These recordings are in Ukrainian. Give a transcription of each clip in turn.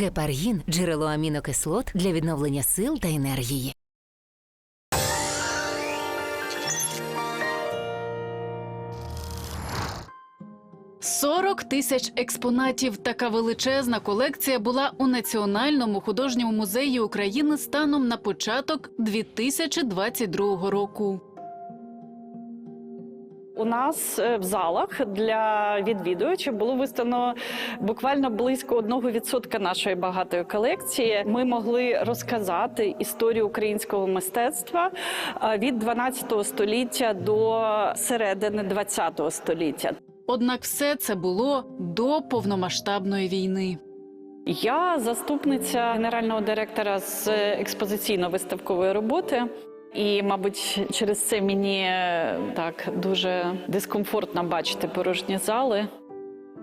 Гепаргін джерело амінокислот для відновлення сил та енергії. – 40 тисяч експонатів. Така величезна колекція була у Національному художньому музеї України станом на початок 2022 року. У нас е, в залах для відвідувачів було виставлено буквально близько 1% нашої багатої колекції. Ми могли розказати історію українського мистецтва е, від 12 століття до середини 20 століття. Однак все це було до повномасштабної війни. Я заступниця генерального директора з експозиційно-виставкової роботи. І, мабуть, через це мені е, так дуже дискомфортно бачити порожні зали.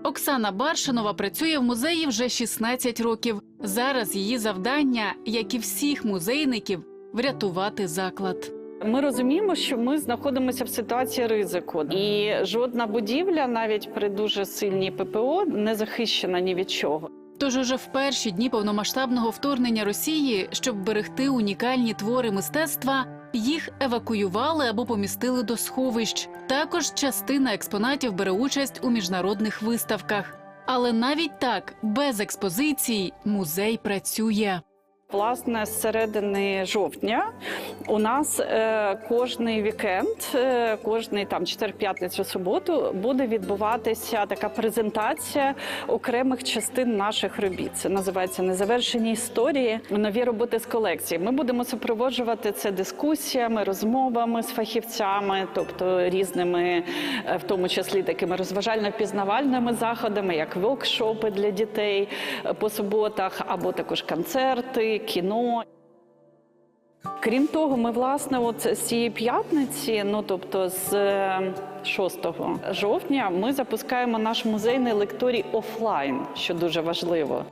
Оксана Баршинова працює в музеї вже 16 років. Зараз її завдання, як і всіх музейників, врятувати заклад. Ми розуміємо, що ми знаходимося в ситуації ризику, і жодна будівля, навіть при дуже сильній ППО, не захищена ні від чого. Тож уже в перші дні повномасштабного вторгнення Росії, щоб берегти унікальні твори мистецтва, їх евакуювали або помістили до сховищ. Також частина експонатів бере участь у міжнародних виставках. Але навіть так, без експозицій, музей працює. Власне, з середини жовтня у нас е, кожний вікенд, е, кожний там четвер, п'ятницю, суботу буде відбуватися така презентація окремих частин наших робіт. Це називається незавершені історії, нові роботи з колекції. Ми будемо супроводжувати це дискусіями, розмовами з фахівцями, тобто різними, е, в тому числі такими розважально-пізнавальними заходами, як воркшопи для дітей е, по суботах, або також концерти кіно. Крім того, ми власне, от з цієї п'ятниці, ну тобто з е, 6 жовтня, ми запускаємо наш музейний лекторій офлайн, що дуже важливо.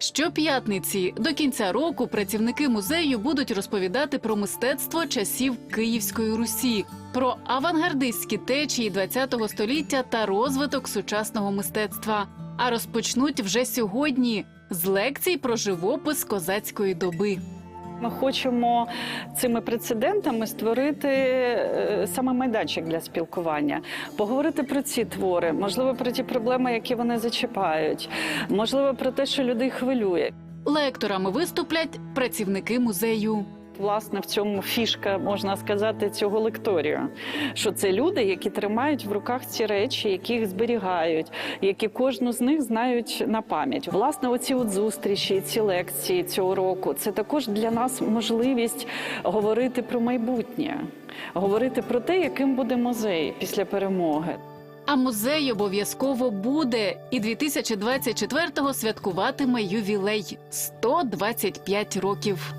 Щоп'ятниці до кінця року працівники музею будуть розповідати про мистецтво часів Київської Русі, про авангардистські течії ХХ століття та розвиток сучасного мистецтва. А розпочнуть вже сьогодні з лекцій про живопис козацької доби. Ми хочемо цими прецедентами створити е, саме майданчик для спілкування, поговорити про ці твори, можливо, про ті проблеми, які вони зачіпають, можливо, про те, що людей хвилює. Лекторами виступлять працівники музею. Власне, в цьому фішка можна сказати цього лекторію. Що це люди, які тримають в руках ці речі, які їх зберігають, які кожну з них знають на пам'ять. Власне, оці от зустрічі, ці лекції цього року, це також для нас можливість говорити про майбутнє, говорити про те, яким буде музей після перемоги. А музей обов'язково буде і 2024-го святкуватиме ювілей 125 років.